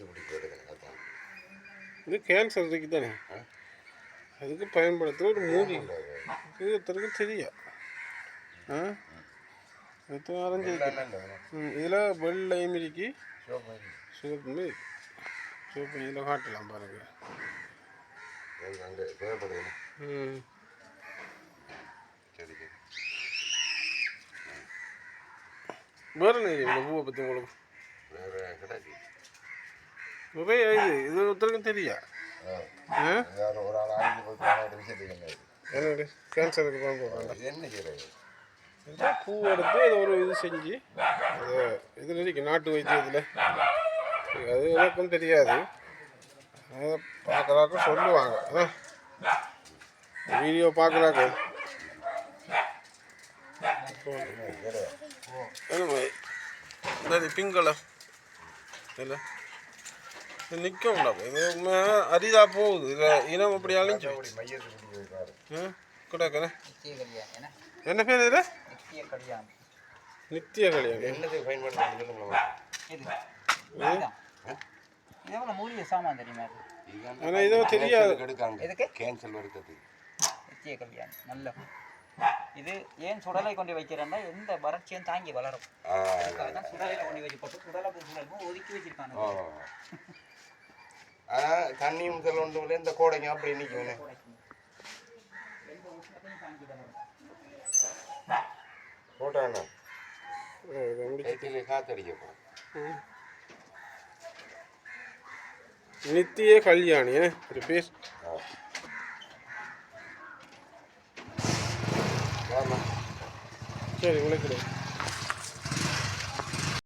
அரிசி பிடிக்கிறது அதான் இது கேன்சர் இருக்கு தானே? அதுக்கு பயன்படுத்துகிற ஒரு மூலி இது ஒருத்தருக்கு தெரியும். ஆ? இது அரைஞ்சிருக்கு இதில் வெள்ளையும் இருக்கு சிவப்புமே இருக்கு சிவப்பு இதில் காட்டலாம் பாருங்க. ம். வேறு என்ன இந்த பூவை பற்றி உங்களுக்கு? வேறு கிடையாது இது ஒருத்தருக்கும் தெரியா ஒரு ஆள் ஆளுக்கு போய் காணாத விஷயத்துக்கு என்ன? என்னது கேன்சருக்கு தான் போகிறாங்க என்ன இந்த பூ எடுத்து இதை ஒரு இது செஞ்சு அது இதில் இருக்கு நாட்டு வைத்தியத்தில் அது எனக்கும் தெரியாது அதை பார்க்குறாக்க சொல்லுவாங்க வீடியோ பார்க்குறாக்க என்னது பிங்க் கலர் இல்லை நிற்க முடியாது இது உண்மையாக அரிதாக போகுது. இதில் இனம் அப்படி அழிஞ்சு கிடக்குண்ணே நித்திய கல்யாணம் என்ன? என்ன பேர் இதில்? நித்திய கல்யாணம் நித்திய கல்யாணம் என்னது பயன்படுத்துறது சொல்லுங்களா இது இதுதான் இது எவ்வளோ மூலிகை சாமான் தெரியுமா இது? ஆனா இதோ தெரியாது. எதுக்கு? கேன்சல் வருது நித்திய கல்யாணம் நல்ல. இது ஏன் சுடலை கொண்டு வைக்கிறேன்னா எந்த வறட்சியும் தாங்கி வளரும். அதுக்காக தான் சுடலையில் கொண்டு வச்சு போட்டு சுடலை சுடல் ஒதுக்கி வச்சிருக்காங்க ஆனா தண்ணி முதல் ஒன்று இந்த கோடைங்க அப்படி வளரும் போட்டாண்ணா காத்தடிக்கப்போம் நித்திய கல்யாணி ஒரு பேர் சரி உழைக்கிறேன்.